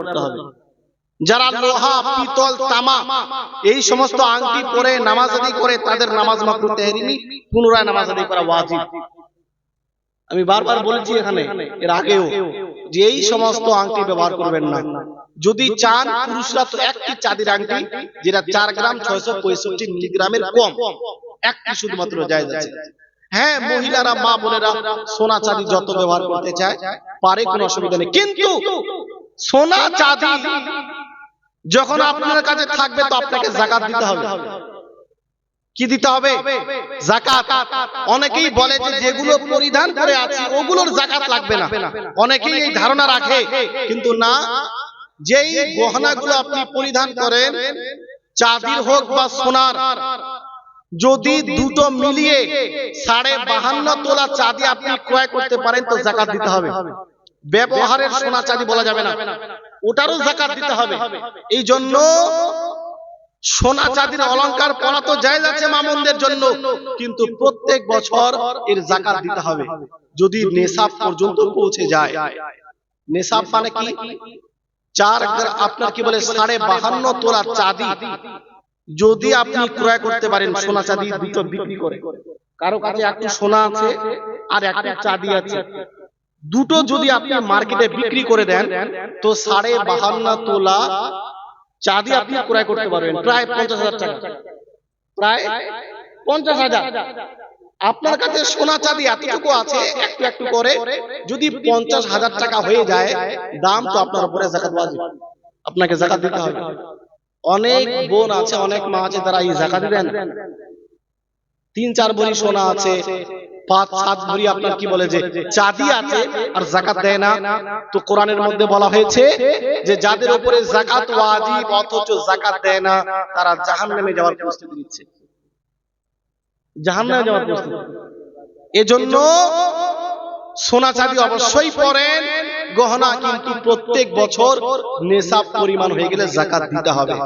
করতে হবে। যারা লোহা পিতল তামা এই সমস্ত আংটি পরে নামাজ আদি করে তাদের নামাজ মাকরু তেহরিমি পুনরায় নামাজ আদি করা ওয়াজিব। আমি বারবার বলেছি এখানে এর আগেও যে এই সমস্ত আংটি ব্যবহার করবেন না। যদি চান পুরুষরা তো একটি চাঁদির আংটি যেটা চার গ্রাম ছয়শো পঁয়ষট্টি মিলিগ্রামের কম একটি শুধুমাত্র জায়জ আছে হ্যাঁ মহিলারা মা বোনেরা সোনা চাঁদি যত ব্যবহার করতে চায় পারে কোনো অসুবিধা নেই। কিন্তু সোনা চাঁদি যখন আপনার কাছে থাকবে তো আপনাকে জাকাত দিতে হবে। কি দিতে হবে? জাকাত। অনেকেই বলে যে যেগুলো পরিধান করে আছি, ওগুলোর জাকাত লাগবে না। অনেকেই এই ধারণা রাখে, কিন্তু না, যেই গহনাগুলো আপনি পরিধান করেন চাঁদির হোক বা সোনার, যদি দুটো মিলিয়ে সাড়ে বাহান্ন তোলা চাঁদি আপনি ক্রয় করতে পারেন, তো জাকাত দিতে হবে। ব্যবহারের সোনা চাঁদি বলা যাবে না। ওটারও জাকাত দিতে হবে। এই জন্য সোনা চাঁদির অলংকার পরা তো জায়েজ আছে মামুনদের জন্য। কিন্তু প্রত্যেক বছর এর জাকাত দিতে হবে। যদি নেশাব পর্যন্ত পৌঁছে যায়। নেশাব মানে কি? চার আপনার কি বলে সাড়ে বাহান্ন তোলা চাঁদি? যদি আপনি ক্রয় করতে পারেন সোনা চাঁদি দুটো বিক্রি করে। কারও। কাছে একটু সোনা আছে আর একটা চাঁদি আছে। দুটো যদি আপনি মার্কেটে বিক্রি করে দেন, তো সাড়ে বাহান্ন তোলা চাঁদি আপনি ক্রয় করতে পারবেন, প্রায় পঞ্চাশ হাজার টাকা। প্রায় পঞ্চাশ হাজার। আপনার কাছে সোনা চাঁদি এতটুকু আছে, একটু একটু করে, যদি পঞ্চাশ হাজার টাকা হয়ে যায়, দাম তো আপনার উপরে জাকাত আপনাকে জাকাত দিতে হবে। অনেক বোন আছে, অনেক মা আছে, তারা এই জাকাত দেন তিন চার ভরি সোনা আছে পাঁচ সাত ভরি আপনার কি বলে যে চাঁদি আছে আর জাকাত দেয় না। তো কোরআনের মধ্যে বলা হয়েছে যে যাদের উপরে জাকাত ওয়াজিব, অথচ জাকাত দেয় না, তারা যাওয়ার প্রস্তুতি নিচ্ছে। যাওয়ার প্রস্তুতি। এজন্য সোনা চাঁদি অবশ্যই পরেন, গহনা কিন্তু প্রত্যেক বছর নেশাব পরিমাণ হয়ে গেলে জাকাত দিতে হবে।